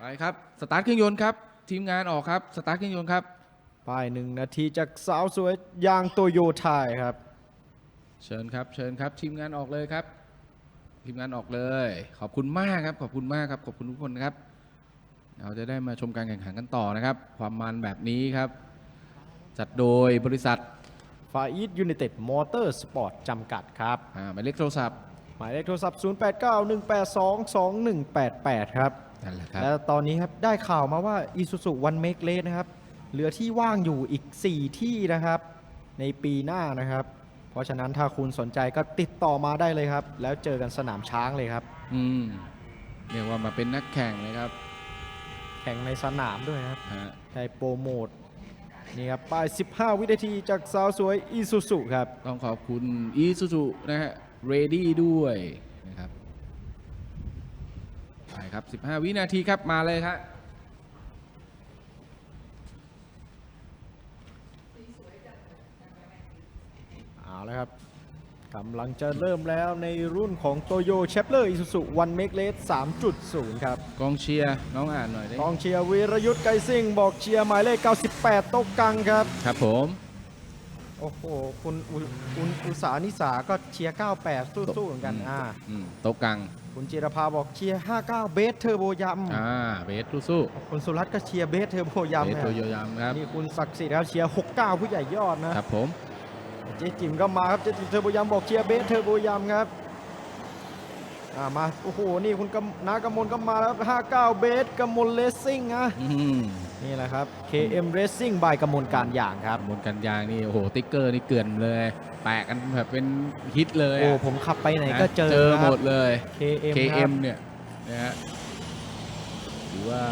ไปครับ สตาร์ทเครื่องยนต์ครับ ทีมงานออกครับ สตาร์ทเครื่องยนต์ครับ ป้ายหนึ่งนาทีจากสาวสวยยางโตโยไทยครับ เชิญครับ เชิญครับ ทีมงานออกเลยครับ ทีมงานออกเลย ขอบคุณมากครับ ขอบคุณมากครับ ขอบคุณทุกคนครับ เราจะได้มาชมการแข่งขันกันต่อนะครับ ความมันแบบนี้ครับ จัดโดยบริษัทฟาอีดยู i นเต็ดมอเตอร์สปอร์ตจำกัดครับอ่าหมายเลขโทรศัพท์ หมายเลขโทรศัพท์ 0891822188 ครับ นั่นแหละครับและตอนนี้ครับได้ข่าวมาว่า Isuzu One Make Race นะครับเหลือที่ว่างอยู่อีก 4 ที่นะครับ ในปีหน้านะครับ เพราะฉะนั้นถ้าคุณสนใจก็ติดต่อมาได้เลยครับ แล้วเจอกันสนามช้างเลยครับ อืมเรียกว่ามาเป็นนักแข่งเลยครับแข่งในสนามด้วยครับฮะได้โปรโมทนี่ครับป้าย 15 วินาทีจากสาวสวย Isuzu ครับ ต้องขอบคุณอีซูซูนะฮะเรดี้ด้วยนะครับ ไปครับ 15 วินาทีครับมาเลยครับเอาละครับกำลังจะเริ่มแล้วในรุ่นของโตโยเชฟเลอร์อิซูซุวันเมกเลส3.0 ครับ กองเชียร์น้องอ่านหน่อยได้กองเชียร์วีรยุทธ์ไกรซิ่งบอกเชียร์หมายเลข 98 โต๊ะกังครับ ครับผม โอ้โห คุณอุคุณอุสานิสาก็เชียร์ 98 สู้ๆเหมือนกันอ่า อืมโต๊ะกลาง คุณจิรภาบอกเชียร์ 59 เบสเทอร์โบยอ่าเบสสู้ำคุณสุรัตน์ก็เชียร์เบสเทอร์โบๆยำเบสนะตัวโยยามครับนี่คุณศักดิ์สิทธิ์ครับเชียร์ 69 ผู้ใหญ่ยอดนะครับผมเจ๊จิ๋มก็มาครับเจ๊จิ๋มเทอร์โบยำบอกเชียร์เบสเทอร์โบยำครับอ่ามาโอ้โหนี่คุณกำนากำมลก็มาแล้วครับ59 เบสกำมลเลสซิ่งนะ อืม นี่แหละครับ KM Racing by กำมลการอย่างครับบนกันยางนี่โอ้โหติ๊กเกอร์นี่เกลื่อนเลย แปะกันแบบเป็นฮิตเลยโอ้อะผมขับไปไหนนะก็เจอเจอครับหมดเลย KM ค KM รับเนี่ยนะฮะถือว่า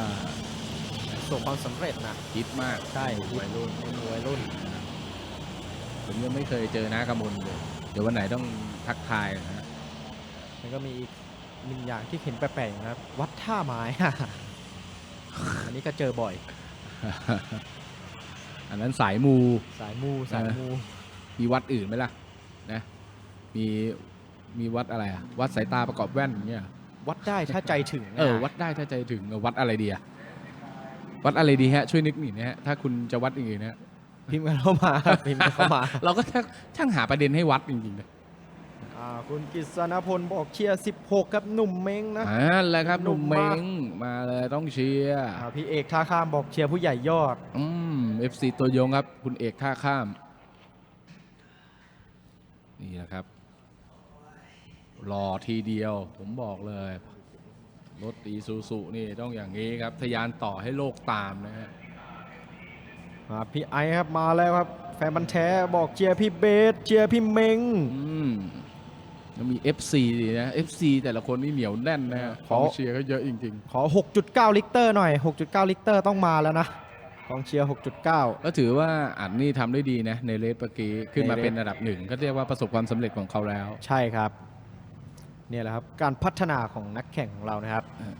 ประสบความสำเร็จนะ ฮิตมากใช่วัยรุ่นในวัยรุ่นผมยังไม่เคยเจอน้ากำมลเลย เดี๋ยววันไหนต้องทักทายนะฮะมันก็มีอีกหนึ่งอย่างที่เห็นแปลกๆนะครับ วัดท่าไม้ อันนี้ก็เจอบ่อย อันนั้นสายมู สายมูสายมูมีวัดอื่นไหมล่ะนะมีมีวัดอะไรอะวัดสายตาประกอบแว่นอย่างเงี้ยวัดได้ถ้าใจถึงนะเออวัดได้ถ้าใจถึงเออวัดอะไรดีอะวัดอะไรดีฮะ ช่วยนึกหน่อยนะฮะถ้าคุณจะวัดอย่างอื่นนะฮะพิมพ์กันเข้ามาพิมพ์กันเข้ามา เราก็ช่างช่างหาประเด็นให้วัดจริงๆเลยอ่า คุณกฤษณพลบอกเชียร์16 ครับหนุ่มเม้งนะอ่าแหละครับหหนุ่นุ่มมเม้มากงมาเลยต้องเชียร์อ่าพี่เอกท่าข้ามบอกเชียร์ผู้ใหญ่ยอด อืม FC ตัวยงครับ คุณเอกท่าข้าม นี่นะครับรอทีเดียว ผมบอกเลย รถอีซูซูนี่ต้องอย่างนี้ครับทะยานต่อให้โลกตามนะฮะอ่าพี่ไอซ์ครับมาแล้วครับ แฟนบันธุ์แท้บอกเชียร์พี่เบสเชียร์พี่เม้งอืมแล้ว มี FC ดีนะ FC แต่ละคนนี่เหนียวแน่นนะฮะขขอ องเชียร์ก็เยอะจริงขอ 6.9 ลิตรหน่อย 6.9 ลิตรต้องมาแล้วนะกองเชียร์6.9ๆก็ถือว่าอันนี่ทำได้ดีนะ ในเลสเมื่อกี้ขึ้นมาในเรส เป็นระดับหนึ่ง ก็เรียกว่าประสบความสำเร็จของเขาแล้ว ใช่ครับ เนี่ยแหละครับ การพัฒนาของนักแข่งของเรานะครับอ่า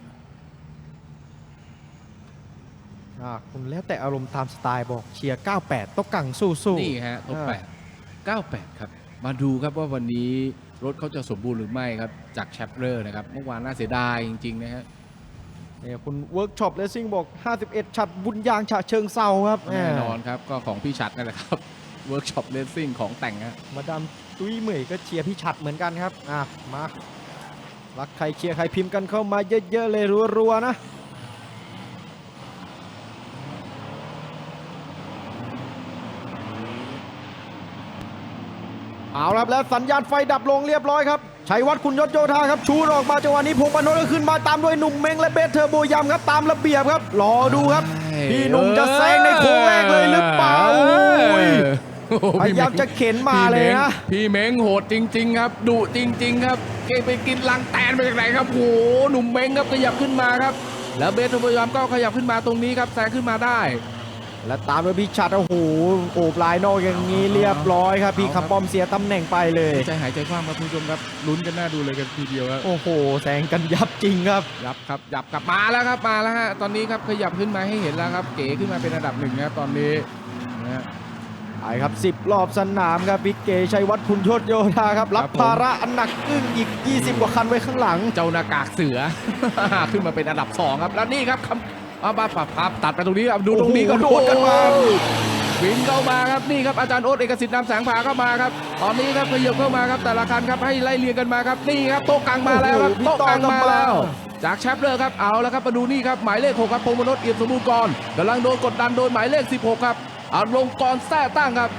อ่าคุณแล้วแต่อารมณ์ตามสไตล์บอกเชียร์ 98ตกกังสู้สู้นี่ฮะ top อ่าแปดเก้าแปดครับ มาดูครับว่าวันนี้ รถเขาจะสมบูรณ์หรือไม่ครับ จากแชปเลอร์นะครับ เมื่อวานน่าเสียดายจริง ๆ นะฮะเนี่ยคุณเวิร์กช็อปเลสซิ่งบอก 51ฉัดบุญยางฉะเชิงเซาครับแน่นอนครับ ก็ของพี่ชัดนั่นแหละครับเวิร์กช็อปเลสซิ่งของแต่งฮะมาดามตุ้ยเหมยก็เชียร์พี่ฉัดเหมือนกันครับอะมารักใครเชียร์ใครพิมพ์กันเข้ามาเยอะๆเลยรัวๆนะ เอาละครับแล้วสัญญาณไฟดับลงเรียบร้อยครับชัยวัฒน์คุณยศโยธาครับชูนออกมาจังหวะนี้พงษ์ปานนท์ก็ขึ้นมาตามด้วยหนุ่มเม้งและเบสเทอร์โบยำครับตามระเบียบครับรอดูครับพี่หนุ่มจะแซงในโค้งแรกเลยหรือเปล่าโอ้ยโอ้โหพยายามจะเข็นมาเลยนะพี่เม้งโหดจริง ๆ ครับดุจริง ๆ ครับเกไปกินลังแตนมาจากไหนครับโอ้โหหนุ่มเม้งครับขยับขึ้นมาครับ แล้วเบสพยายามก็ขยับขึ้นมาตรงนี้ครับแซงขึ้นมาได้ และตามด้วยพี่ชัดโอ้โหโอบลายนอกอย่างนี้เรียบร้อยครับพี่เอาครับคำปอมเสียตำแหน่งไปเลยใจหายใจคว่ำครับคุณผู้ชมครับลุ้นกันหน้าดูเลยกันทีเดียวครับโอ้โหแซงกันยับจริงครับยับครับยับกลับมาแล้วครับมาแล้วฮะตอนนี้ครับขยับขึ้นมาให้เห็นแล้วครับ เก๋ขึ้นมาเป็นระดับหนึ่งนะครับตอนนี้นะฮะไปครับ 10 รอบสนามครับบิ๊กเกชัยวัฒน์คุณยศโยธาครับ รับครับผมภาระอันหนักอึ้งอีก 20 กว่าคันไว้ข้างหลัง เจ้าหน้ากากเสือ ขึ้นมาเป็นอันดับ 2 ครับ แล้วนี่ครับคำ เอามาปับปับตัดไปตรงนี้ครับดูตรงนี้ก็โอ้โหโดดกันมาโอ้วิ่งเข้ามาครับนี่ครับอาจารย์โอ๊ตเอกสิทธิ์นำแสงผาเข้ามาครับตอนนี้ครับขยับเข้ามาครับแต่ละคันครับให้ไล่เรียงกันมาครับนี่ครับโต๊ะกลางมาแล้วครับโอ้โหพี่โต๊ะกลางต่อมาเข้ามาแล้ว จากแชปเลอร์ครับเอาแล้วครับมาดูนี่ครับหมายเลข6ครับพงษ์มนษเอี่ยมสมบูรณ์กรกำลังโดนกดดันโดยหมายเลข 16 ครับอารมณ์กรแท้ตั้งครับ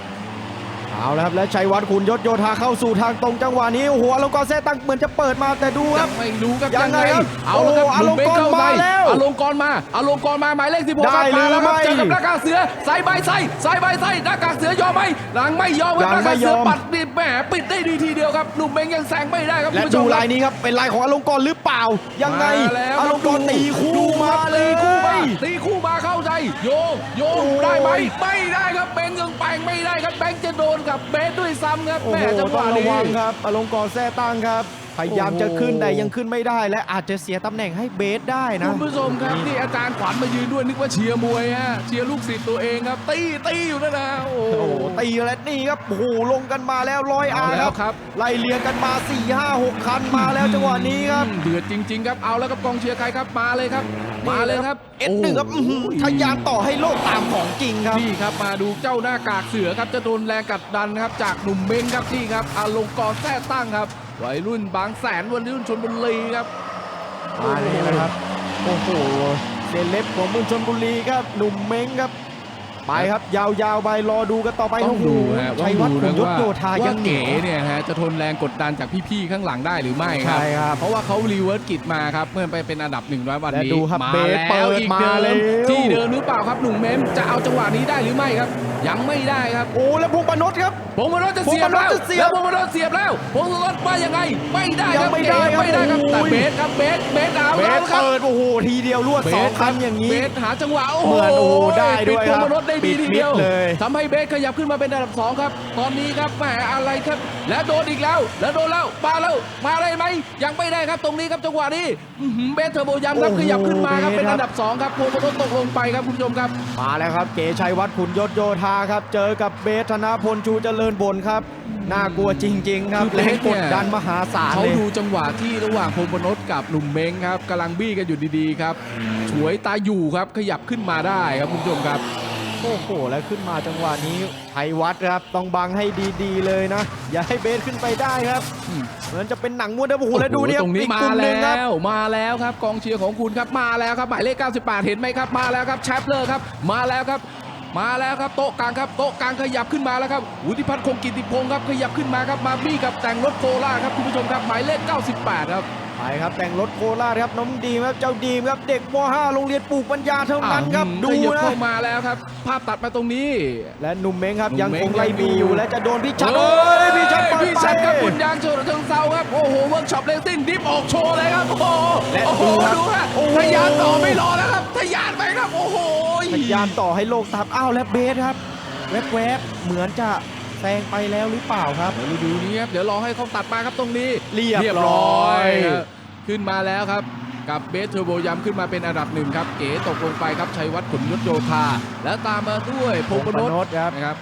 เอาละครับและชัยวัฒน์คุณยศโยธาเข้าสู่ทางตรงจังหวะนี้โอ้โหอลงกรณ์แซ่ตั้งเหมือนจะเปิดมาแต่ดูครับไม่รู้ครับยังไงครับเอาละครับโอ้โหหนุ่มเบคเข้าอลงกรณ์มาแล้วอลงกรณ์มาอลงกรณ์มาหมายเลข16ได้ครับมาแล้วครับหรือไม่เจอกับหน้ากากเสือใส่ใบใส่ใส่ใบใส่หน้ากากเสือยอมไหมหลังไม่ยอมครับหยัน้างไม่กากเสือยอมปัดนี่แหมปิดได้ดีทีเดียวครับหนุ่มเบงยังแซงไม่ได้ครับและคุณผู้ชดูมคลารับยนี้ครับเป็นลายของอลงกรณ์หรือเปล่า ยังไงมาแล้วอลงกรณ์ตีคู่ดูมาครับเลตียคู่มาตีคู่มาเข้าใจโยงโยงโอ้ยได้ไหมไม่ได้ครับเบงยังแปลงไม่ได้ครับแบงค์ จะโดนกับเบสด้วยซ้ำครับโอ้แม่โหจังหต้อวะงระนี้วังครับอลงกรณ์แซ่ตั้งครับ พยายามจะขึ้นโอ้โหแต่ยังขึ้นไม่ได้ และอาจจะเสียตำแหน่งให้เบสได้นะคุณผู้ชมครับนี่อาจารย์ขวัญมายืนด้วยนึกว่าเชียร์มวยฮะเชียร์ลูกศิษย์ตัวเองครับตีตีอยู่นั่นนะโอ้โอ้โหโหตีและนี่ครับโอ้โหลงกันมาแล้วร้อยอาเอาแล้วคครัรับบไล่เลียงกันมา4 5 6คันมาแล้วจังหวะนี้ครับอืมเดือดจริง ๆ ครับเอาแล้วครับกองเชียร์ใครครับมาเลยครับมาเลยครับเอ็ดหนึ่งครับอื้อหือทะยานต่อให้โลกตามของจริงครับนี่ครับมาดูเจ้าหน้ากากเสือครับจะโดนแรงกัดดันครับจากหนุ่มเม้งครับนี่ครับอาลงกรณ์แท้ตั้งครับวัยรุ่นบางแสนวัยรุ่นชนบุรีครับมาเลยนะครับโอ้โหเซเลบของเมืองชนบุรีครับหนุ่มเม้งครับไปครับยาวๆไปรอดูกันต่อไปต้องดูฮะชัต้อยงวัฒน์ดูขุนนะยศว่าโยธายังว่าเหนีเก๋ยวเนี่ยฮะจะทนแรงกดดันจากพี่ๆข้างหลังได้หรือไม่ครัใช่ครับเพราะว่าเขารีเวิร์สกิจมาครับเมื่อไปเป็นอันดับหนึ่งร้อยวันและนี้ดูครับมาเบสแล้วเปิดอีกมาเดิแล้มวที่เดิมหรือเปล่าครับหนุ่มเมมจะเอาจังหวะนี้ได้หรือไม่ครับ ยังไม่ได้ครับโอ้แล้วพงปนดครับ พงศ์มรดจะเสียบพงศ์มรแล้ดวจะเสียบแล้วพงศ์มรดเสียบแล้วพงศ์มรดว่ายังไง ไม่ได้ครับยังไม่ได้เก๋ครับไม่ได้ครับโอ้ยแต่เบสครับเบสเบสเอาเบแล้สวครับเปิดโอ้โหทีเดียวรวดเบสองสคันอย่างนี้เบสหาจังหวะโอ้โหเหมือนโอ้โหได้ด้วยปิครับพงศ์มรดได้ดีปิดทีเดียวมิดเลยทำให้เบสขยับขึ้นมาเป็นอันดับสองครับ ตอนนี้ครับแหมอะไรครับ และโดนอีกแล้ว แล้วโดนแล้วมาแล้วมาได้ไหมยังไม่ได้ครับตรงนี้ครับจังหวะนี้อื้อหือเบสเทอร์โบยัมครับโอ้โหขยับขึ้นมาครับเบสเป็นครับอันดับสองครับพงศ์มรดตกลงไปครับคุณผู้ชมครับมาแล้วครับเก๋ชัยวัฒน์ขุนยศโยธาครับ เจอกับเบสธนาพลชูเจริญบนครับ น่ากลัวจริง ๆ ครับคือเบแรสงเนี่ยกดดันมหาศาลเขาเลยดูจังหวะที่ระหว่างพงศ์มนษกับหนุ่มเม้งครับกำลังบี้กันอยู่ดีๆครับฉวยตาอยู่ครับขยับขึ้นมาได้ครับคุณผู้ชมครับโอ้โห แล้วขึ้นมาจังหวะนี้ชัยวัฒน์ครับ ต้องบังให้ดีๆเลยนะ อย่าให้เบสขึ้นไปได้ครับอืมเหมือนจะเป็นหนังม้วนนะโอ้โหแล้วดูเนี่ยตรงนี้อีกมากลุ่หแล้งครับวมาแล้วครับ กองเชียร์ของคุณครับมาแล้วครับหมายเลข 98 เห็นไหมครับ มาแล้วครับแชปเลอร์ครับ มาแล้วครับ มาแล้วครับโต๊ะกลางครับโต๊ะกลางขยับขึ้นมาแล้วครับวุฒิพัฒน์คงกิติพงศ์ครับขยับขึ้นมาครับมาบี้กับแต่งรถโคราครับคุณผู้ชมครับหมายเลข 98 ครับ ไปครับแต่งรถโคราชครับน้องดีมครับเจ้าดีมครับเด็กม .5 โรงเรียนปลูกปัญญาเท่านั้นครับอ่าดูขยับนะเข้ามาแล้วครับ ภาพตัดมาตรงนี้ และหนุ่มเม้งครับหนุ่ยังมเม้คงงไล่ยังบีอยู่อยู่ และจะโดนพี่ชัดโอ้โอ้ยพี่ชัดเปิดพี่ไปชัดครับบุญยางโชว์เชิงเซาครับโอ้โหเวิร์กช็อปเลสซิ่งดิฟออกโชว์เลยครับโอ้โหและโอ้โหดูครับดูฮะโอ้โหทะยานต่อไม่รอแล้วครับทะยานไปครับโอ้โหพยายามต่อให้โลกตามอ้าวและเบสครับแวบๆเหมือนจะ แซงไปแล้วหรือเปล่าครับเดี๋ยวดูนี้ครับเดี๋ยวรอให้เขาตัดมาครับตรงนี้เรียบร้อยครับขึ้นมาแล้วครับกับเบสเทอร์โบยัมขึ้นมาเป็นอันดับหนึ่งครับเก๋ตกลงไปครับชัยวัฒน์ขุนยศโยธาแล้วตามมาด้วยพงศ์พนศครับนะครับ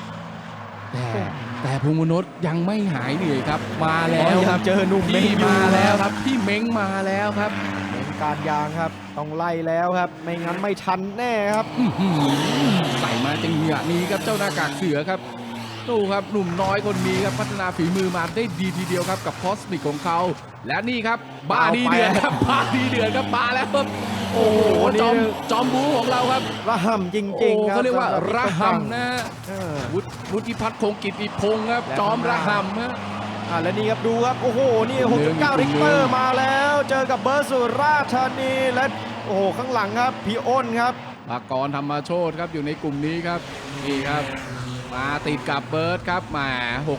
แต่แต่พงศ์พนศยังไม่หายเหนื่อยครับ มาแล้วครับเจอหนุ่มเม้งพี่อยู่มาแล้วครับพี่เม้งมาแล้วครับเป็นการยางครับต้องไล่แล้วครับ ไม่งั้นไม่ทันแน่ครับอื้อหือใส่มาจังหวะนี้ครับเจ้าหน้ากากเสือครับ ดูครับหนุ่มน้อยคนนี้ครับพัฒนาฝีมือมาได้ดีทีเดียวครับกับคอสมิกของเขา และนี่ครับบ้าดีเดือนครับบ้าดีเดือนครับมาแล้วครับโอ้โหโอ้โหนี่จอมจอมบูของเราครับระห่ำจโอ้ริงๆครับเขาเรียกว่าสำหระพี่หำนะเออวุฒิวุฒิพัฒน์คงกิติพงศ์ครับและจอมระหำฮะอ่าและนี่ครับดูครับ โอ้โห นี่หนึ่ง6.9ริกเตอร์มาแล้ว เจอกับเบอร์สุราษฎร์ธานีและโอ้โห ข้างหลังครับ พี่อ้นครับปากรธรรมโชตครับอยู่ในกลุ่มนี้ครับ นี่ครับ มาติดกับเบิร์ดครับแหมา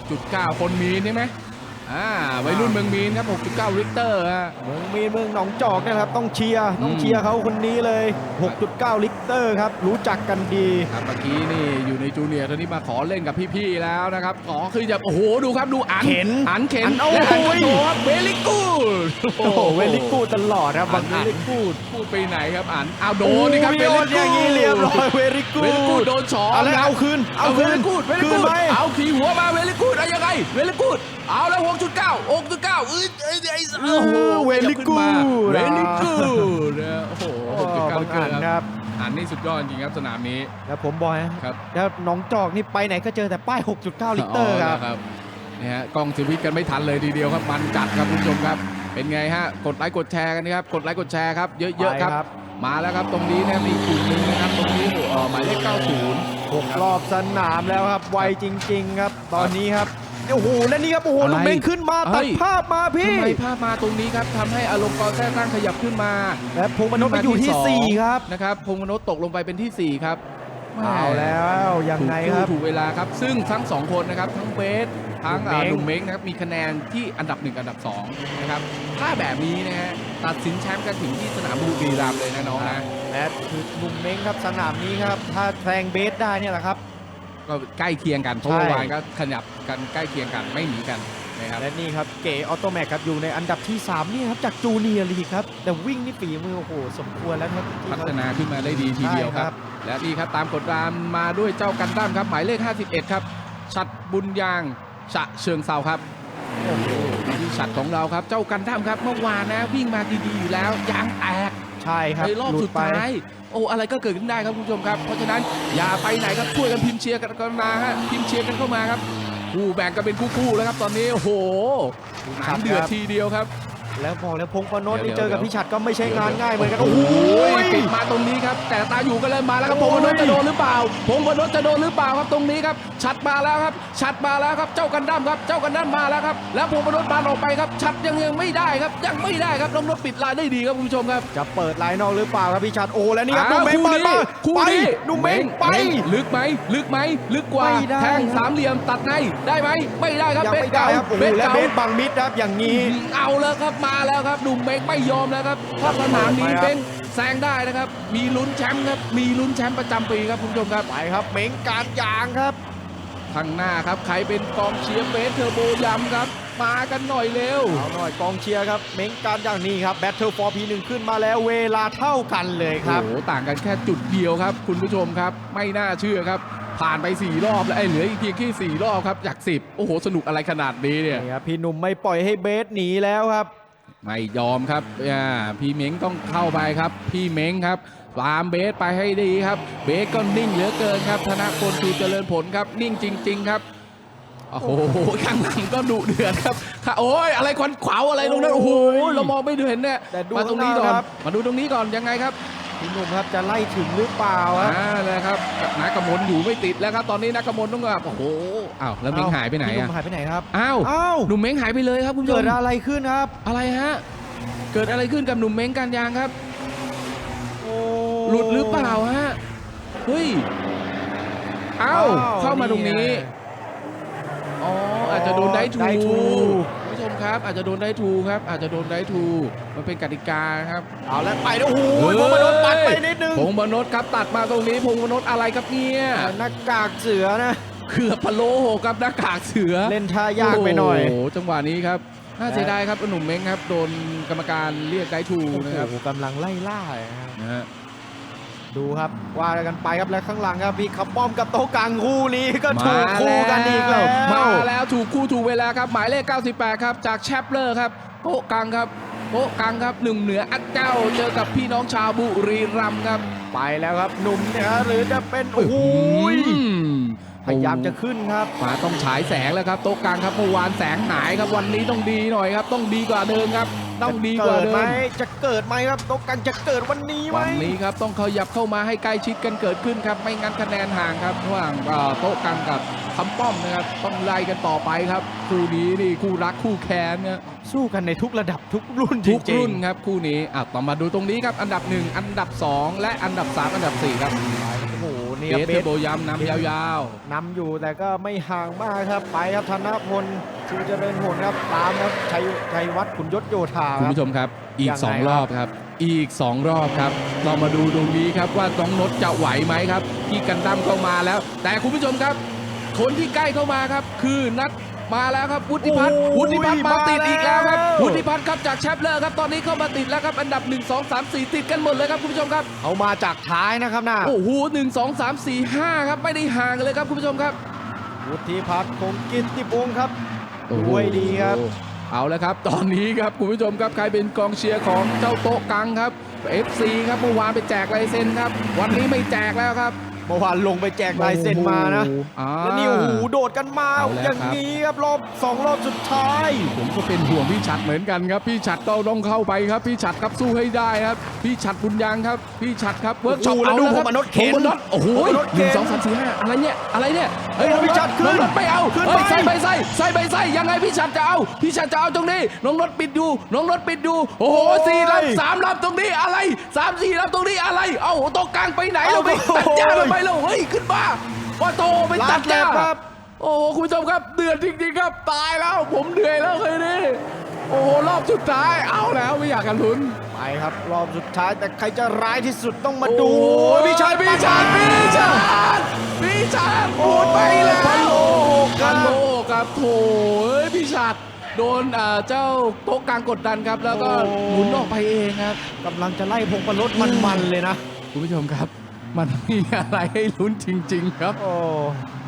6.9 คนมีนใช่ไหมอ่าวัยรุ่นเมืองมีนครับ 6.9 ริกเตอร์ฮะเมืองมีนเมืองหนองจอกเนยนะครับ ต้องเชียร์ต้องอืมเชียร์เขาคนนี้เลย 6.9 ลิตรครับ รู้จักกันดีครับเมื่อกี้นี่อยู่ในจูเนียร์ตอนนี้มาขอเล่นกับพี่ๆแล้วนะครับขอคือจะโอ้โหดูครับดูอันเข็นอันเข็นอันโอ้และอันยกระโดดเวลิกูด โอ้โหเวลิกูตลอดครับบับางงเวอันลิกูดพูดไปไหนครับอันเอาโดนนี่ครับโอ้ยโดนอย่างนี้เรียบร้อยเวลิกูเวลิกูดโดนสองเอาแล้วนะเอาคืนเอาเอาเวคืนลิกูดเวลิคืกูนดไหมเอาขี่หัวมาเวลิกูดเอายังไงเวลิกูดเอาแล้ว6.9 6.9เอ้ยเอ้ยเอ้ยโอ้โหเวลิกูดเวลิกูดนะโอ้โหโอ้6.9บางอันคครับรับอันนี่สุดยอดจริงครับสนามนี้แล้วผมบอกนะครับแล้วหน้องจอกนี่ไปไหนก็เจอแต่ป้าย 6.9 ลิตรครับอ๋อครับนี่ฮะกล้องสวิตช์กันไม่ทันเลยทีเดียวครับมันจัดครับคุณผู้ชมครับ เป็นไงฮะ กดไลค์กดแชร์กันนะครับ กดไลค์กดแชร์ครับ เยอะๆครับไปครับมาแล้วครับตรงนี้นะมีกลุ่มหนึ่งนะครับ ตรงนี้เอ่อหมายเลข90 หกรอบสนามแล้วครับ ไวจริง ๆ ครับ ตอนนี้ครับโอ้โหและนี่ครับโอ้โหอะไรลุงเม้งขึ้นมาเฮ้ตัดย ภาพมาพี่ ทำไมภาพมาตรงนี้ครับทำให้อารมณ์กอแท้ตั้งขยับขึ้นมา และพงษ์มนพไปอยู่ที่สงสี่ครับนะครับพงษ์มนพตกลงไปเป็นที่ 4 ครับแม่เอาแล้วยังไงครับ ถูกเวลาครับ ซึ่งทั้ง 2 คนนะครับ ทั้งเบส ทั้งอ่าหหนุ่นุ่มมเม้เม้งงนะครับมีคะแนนที่อันดับ 1 อันดับ2นะครับถ้าแบบนี้นะฮะตัดสินแชมป์กันถึงที่สนามบุรีรัมย์เลยนะน้องนะและคือลุงเม้งครับสนามนี้ครับถ้าแซงเบสได้เนี่ยแหละครับก็ใกล้เคียงกันเพราะใช่เมื่อวานก็ขยับกันใกล้เคียงกันไม่หนีกันนะครับและนี่ครับเก๋ออโตแมกครับอยู่ในอันดับที่ 3 นี่ครับจากจูเนียร์ลีกครับ แต่วิ่งนี่ฝีมือโอ้โหสมควรแล้วครับที่พัฒเขานาขึ้นมาได้ดีทีเดียวครับ และนี่ครับตามกฎรามมาด้วยเจ้ากันดั้มครับ หมายเลข 51 ครับชัดบุญยาง ฉะเชิงเซาครับโอ้โหที่ชัดของเราครับ เจ้ากันดั้มครับ เมื่อวานนะวิ่งมาดีๆอยู่แล้วยางแตกใช่ครับในรอบหลุสุดท้ายโอ้อะไรก็เกิดขึ้นได้ครับคุณผู้ชมครับเพราะฉะนั้นอย่าไปไหนครับช่วยกันพิมพ์เชียร์กันกันมาฮะพิมพ์เชียร์กันเข้ามาครับคู่แบ่งกันเป็นคู่ๆแล้วครับตอนนี้โอ้โหหนังเดือดทีเดียวครับ แล้วบอกแล้วพงษ์ปนนท์เดี๋นี่ยวเจอกับเดี๋ยวพี่ฉัดก็ไม่ใช่งานง่ายเหมือนกันโอ้โอ้โหโหปิดมาตรงนี้ครับ แต่ตาอยู่ก็เริ่มมาแล้วครับพโอ้งยพนนท์จะโดนหรือเปล่าพงพนนท์จะโดนหรือเปล่าครับตรงนี้ครับชัดมาแล้วครับ ชัดมาแล้วครับเจ้ากันดั้มครับ เจ้ากันดั้มมาแล้วครับ แล้วพงพนนท์บานออกไปครับ ชัดยังยังไม่ได้ครับ ยังไม่ได้ครับน้องนพปิดลายได้ดีครับคุณผู้ชมครับจะเปิดไลน์นอกหรือเปล่าครับพี่ชัดโอ้และนี่ครับอ้านุ่วมเม้งคู่เปิดนี้มาคู่ไปนี้นุ่มเม้งไปลึกไหมลึกไหมลึกกว่าไม่ได้แทงครับสามเหลี่ยมตัดในได้ไหมไม่ได้ครับยังเบสไม่ได้เก่าครับโอ้โหเบสและเก่าเบสบังมิดครับอย่างนี้เอาแล้วครับมาแล้วครับหนุ่มเมงไม่ยอมแล้วครับเพราะสนามนี้ไปครับเป็นแซงได้นะครับ มีลุ้นแชมป์ครับ มีลุ้นแชมป์ประจำปีครับคุณผู้ชมครับ ไปครับเม้งการยางครับข้างหน้าครับ ใครเป็นกองเชียร์เบสเทอร์โบยำครับ มากันหน่อยเร็ว เอาหน่อยกองเชียร์ครับ เม้งการอย่างนี้ครับ Battle for P1 ขึ้นมาแล้วเวลาเท่ากันเลยครับ โอ้โหต่างกันแค่จุดเดียวครับ คุณผู้ชมครับ ไม่น่าเชื่อครับ ผ่านไป 4 รอบแล้วไอ้เหลืออีกเพียงแค่4รอบครับจาก 10 โอ้โห สนุกอะไรขนาดนี้เนี่ยนี่ครับพี่หนุ่มไม่ปล่อยให้เบสหนีแล้วครับ ไม่ยอมครับอ่าพี่เม้งต้องเข้าไปครับ พี่เม้งครับตามเบสไปให้ดีครับ เบสก็นิ่งเหลือเกินครับ ธนพลคือเจริญผลครับ นิ่งจริง ๆ ครับโอ้โหข้างหลังก็ดุเดือดครับค่ะโอ้ยอะไรควันขวาวอะไรตรงนั้นโอ้โหเรามองไม่เห็นเนี่ยแต่ดูมาตรงนี้ก่อข้างหน้านครับมาดูตรงนี้ก่อนยังไงครับ พี่หนุ่มครับจะไล่ถึงหรือเปล่าครับอ่านะครับนักกมลอยู่ไม่ติดแล้วครับ ตอนนี้นักกมลต้องแบบโอ้โหอ้าวแล้วเม้งหายไปไหนพี่หนุ่อะมหายไปไหนครับ อ้าวอ้าว หนุ่มเม้งหายไปเลยครับคุณผู้ชเกิมดอะไรขึ้นครับ อะไรฮะเกิดอะไรขึ้นกับหนุ่มเม้งการยางครับ โอ้ หลุดหรือเปล่าฮะเฮ้ยเอ้าเข้ามาตรงนี้อ๋ออาจจะโดนได้ทูได้ทูคุณผู้ช มครับ อาจจะโดนได้ทูครับ อาจจะโดนได้ทูมันเป็นกติกาครับเอาแล้วไปแล้วโอ้โหพงษ์ปนนท์ปัดไปนิดนึงพงษ์มนษครับตัดมาตรงนี้พงษ์มนษอะไรครับเนี่ยหน้ากากเสือนะเขือบพะโล้หกครับหน้ากากเสือเล่นท่ายากไปหน่อยโอ้โหจังหวะนี้ครับน่าเสียดายครับหนุ่มเม้งครับ โดนกรรมการเรียกได้ทูโอ้นะครับโหกำลังไล่ล่าเลยนะครับนะฮะ ดูครับว่ากันไปครับและข้างหลังครับพี่ขับป้อมกับโต๊ะกลางคู่นี้ก็ถูกมาคู่กันอีกแล้วมาแล้วถูกคู่ถูกเวลาครับหมายเลข 98 ครับจากแชปเลอร์ครับโป๊ะกังครับโป๊ะกังครับหนึ่งเหนืออัดเจ้าเจอกับพี่น้องชาวบุรีรัมย์ครับ ไปแล้วครับหนุ่มเนี่ยหรือจะเป็นโอ้โหอืมพยายามจะขึ้นครับมาต้องฉายแสงแล้วครับโต๊ะกลางครับเมื่อวานแสงหายครับวันนี้ต้องดีหน่อยครับ ต้องดีกว่าเดิมครับ ต้องดีกว่าจะเกิดเดิไหมมจะเกิดไหมครับโต๊ะกลางจะเกิดวันนี้ไหมวันนี้ครับต้องขยับเข้ามาให้ใกล้ชิดกันเกิดขึ้นครับ ไม่งั้นคะแนนห่างครับระหว่างเอ่อโต๊ะกลางกับคำป้อมนะครับต้องไล่กันต่อไปครับคู่นี้นี่คู่รักคู่แค้นนะสู้กันในทุกระดับทุกรุ่นจทุกริงรุ่นครับคู่นี้อะต่อมาดูตรงนี้ครับอันดับ 1 อันดับ 2 และอันดับ 3 อันดับ4ครับๆโอ้โห นี่เบครับสเบเทอสร์โบย้ำนำยาวนำอยู่แต่ก็ไม่ห่างมากครับไปครับธนพลชูเจริญผลครับตามครับชัยชัยวัฒน์ขุนยศโยธาๆคคุณรับผู้ชมครับ อีกยังไง2รอบครับ อีก 2 รอบครับเรามาดูตรงนี้ครับว่าน้องนดจะไหวไหมครับ ที่กันดั้มเข้ามาแล้ว แต่คุณผู้ชมครับคนที่ใกล้เข้ามาครับ คือนัด มาแล้วครับวุฒิพัฒน์โอ้ยวุฒิพัฒน์มาติดอีกแล้วครับมาแล้ววุฒิพัฒน์ครับจากแชมป์เลอร์ครับตอนนี้เข้ามาติดแล้วครับอันดับ 1 2 3 4 ติดกันหมดเลยครับคุณผู้ชมครับเขามาจากท้ายนะครับนะโอ้โหหนึ่งสองสามสี่ห้าครับไม่ได้ห่างกันเลยครับคุณผู้ชมครับ วุฒิพัฒน์คงกิตติพงศ์ครับด้วยดีครับเอาแล้วครับ ตอนนี้ครับคุณผู้ชมครับใครเป็นกองเชียร์ของเจ้าโต๊ะกังครับ FC ครับเมื่อวานไปแจกลายเซ็นครับ วันนี้ไม่แจกแล้วครับ เมื่อวานลงไปแจกลายเซ็นมานะโอ้โหอ่าแล้วนี่โอ้โหโดดกันมาเอาแล้ว อย่างครับนี้ครับรอบสองรอบสุดท้าย ผมก็เป็นห่วงพี่ฉัดเหมือนกันครับ พี่ฉัดก็ต้องเข้าไปครับ พี่ฉัดครับสู้ให้ได้ครับ พี่ฉัดบุญยังครับ พี่ฉัดครับเวิร์กช็อปโอ้โหแล้วเอาดูแล้วครับผมมนุษย์เข็นผมมนุษย์โอ้โหผมมนุษย์หเข็นึ่นงสองสามสี่ห้าอะไรเนี่ยอะไรเนี่ย เฮ้ยโอ้น้องพี่รถฉัดขึ้นน้องรถไม่เอาขึ้นเฮ้ยไปใส่ใบไส้ใส่ใบไส้ยังไงพี่ฉัดจะเอาพี่ฉัดจะเอาตรงนี้น้องรถปิดดูน้องรถปิดดูโอ้โหโอ้ยสี่ลำสามลำตรงนี้อะไรสามสี่ลำตรงนี้อะไร เอ้าตรงกลางไปไหนเราไปโอ้โหตัดหญ้าทำไมเราเฮ้ยขึ้นมาว่าโตไปตัดหญ้าลาดแลบครับโอ้โหคุณผู้ชมครับเดือดจริงๆครับตายแล้ว ผมเหนื่อยแล้วเลยนี่โอ้โหรอบสุดท้ายเอาแล้วไม่อยากกันลุ้น ไปครับรอบสุดท้ายแต่ใครจะร้ายที่สุดต้องมาดูโอ้ยพี่ชายพี่ชายพี่ชายพี่ชายโอ้ยไปแล้วพันโลกคกัรันโลบกครับโถเอ้ยพี่ชัดโดนอ่าเจ้าโต๊ะกลางกดดันครับ แล้วก็โอ้หมุนออกไปเองครับกำลังจะไล่พงประรถมันๆเลยนะคุณผู้ชมครับ มันมีอะไรให้ลุ้นจริง ๆ ครับ โอ้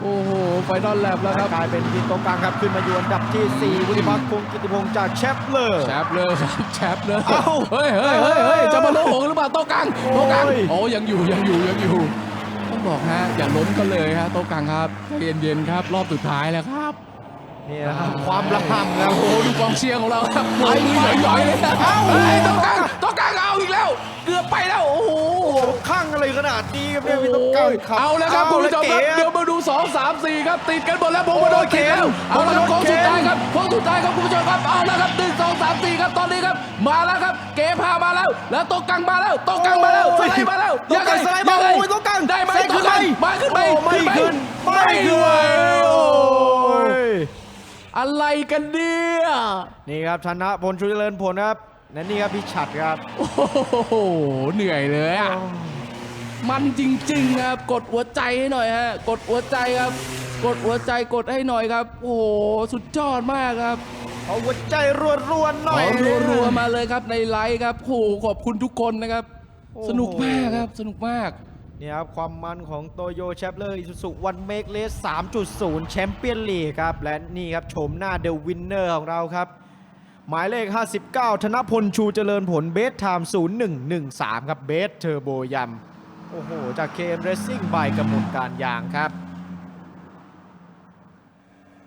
โอ้โห ไฟนอลแลบแล้วครับกลายเป็นทีมตรงกลางครับขึ้นมาอยู่อันดับที่4วุฒิพัฒน์คงกิติพงศ์จากแชปเลอร์แชปเลยครับแชปเลยเอ้าเฮ้ยเฮ้ยเฮ้ยเฮ้ยจะมาโลหงหรือเปล่าโต๊ะกลางโต๊ะกลางโอ้ยโอ้ยังอยู่ยังอยู่ยังอยู่ต้องบอกฮะอย่าล้นก็เลยฮะโต๊ะกลางครับใจเย็นๆครับ รอบสุดท้ายแล้วครับนี่นะครับความระห่ำครับโอ้โหดูกองเชียร์ของเราครับโอ้ยมือหย่อยๆเลยนะเอ้าเฮ้ยโต๊ะกลางโต๊ะกลางเอาอีกแล้ว เกือบไปแล้วโอ้โห ข้างอะไรขนาดนี้ครับเนี่ยพี่ตรงกลางครับเอาแล้วครับคุณผู้ชมครับเก๋เดี๋ยวมาดู 2 3 4 ครับติดกันหมดแล้วผมมาโดนโอ้ยติดแล้วเข็นเอาแล้วครับผมโค้งมาโดนสุดท้ายเข็นครับโค้งสุดท้ายครับคุณผู้ชมครับเอาแล้วครับหนึ่งสองสามสี่ครับตอนนี้ครับมาแล้วครับเกพามาแล้ว แล้วโต๊ะกลางมาแล้วโต๊ะกลางมาแล้วสไลด์มาแล้วโต๊ะกลางสไลด์มายังไงโอ้ยโต๊ะกลางได้ไหมแซงขึ้โต๊ะนกไหมลางมาขึ้นไหมโอ้ไม่ขึ้นไม่ขึ้นโอ้โอ้ยยอะไรกันเนี่ยนี่ครับชนะพลชูเจริญผลครับ และนี่ครับพี่ฉัดครับ โอ้โห เหนื่อยเลยอะ มันจริงๆครับ กดหัวใจให้หน่อยฮะ กดหัวใจครับ กดหัวใจกดให้หน่อยครับ โอ้โห สุดยอดมากครับ เอาหัวใจรัวๆหน่อยขอรัวๆมาเลยครับในไลฟ์ครับโอ้โหขอบคุณทุกคนนะครับโอ้โหสนุกมากครับ สนุกมากเนี่ยครับ ความมันของโตโยแชปเลอร์อิสุสุวันเมกเลส3.0 แชมเปี้ยนลีกครับ และนี่ครับโฉมหน้าเดอะวินเนอร์ของเราครับ หมายเลข 59 ธนพลชูเจริญผลเบสไทม์0113 ครับเบสเทอร์โบยัมโอ้โห จากเคมเรซิ่งบายกำมลการยางครับ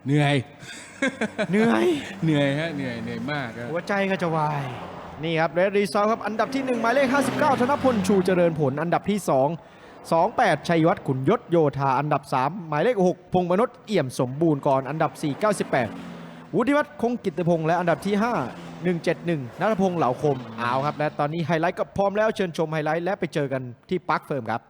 เหนื่อย เหนื่อย เหนื่อยฮะ เหนื่อย เหนื่อยมากครับ หัวใจก็จะวาย นี่ครับเรดรีซอลครับ อันดับที่ 1 หมายเลข 59 ธนพลชูเจริญผล อันดับที่ 2 28 ชัยวัฒน์ขุนยศโยธา อันดับ 3 หมายเลข 6 พงษ์มนุษย์เอี่ยมสมบูรณ์ก่อน อันดับ 4 98 วุฒิวัฒน์คงกิตติพงษ์และอันดับที่ 5 171นัทพงษ์เหล่าคมเอาครับ และตอนนี้ไฮไลท์ก็พร้อมแล้วเชิญชมไฮไลท์และไปเจอกันที่ปาร์คเฟิร์มครับ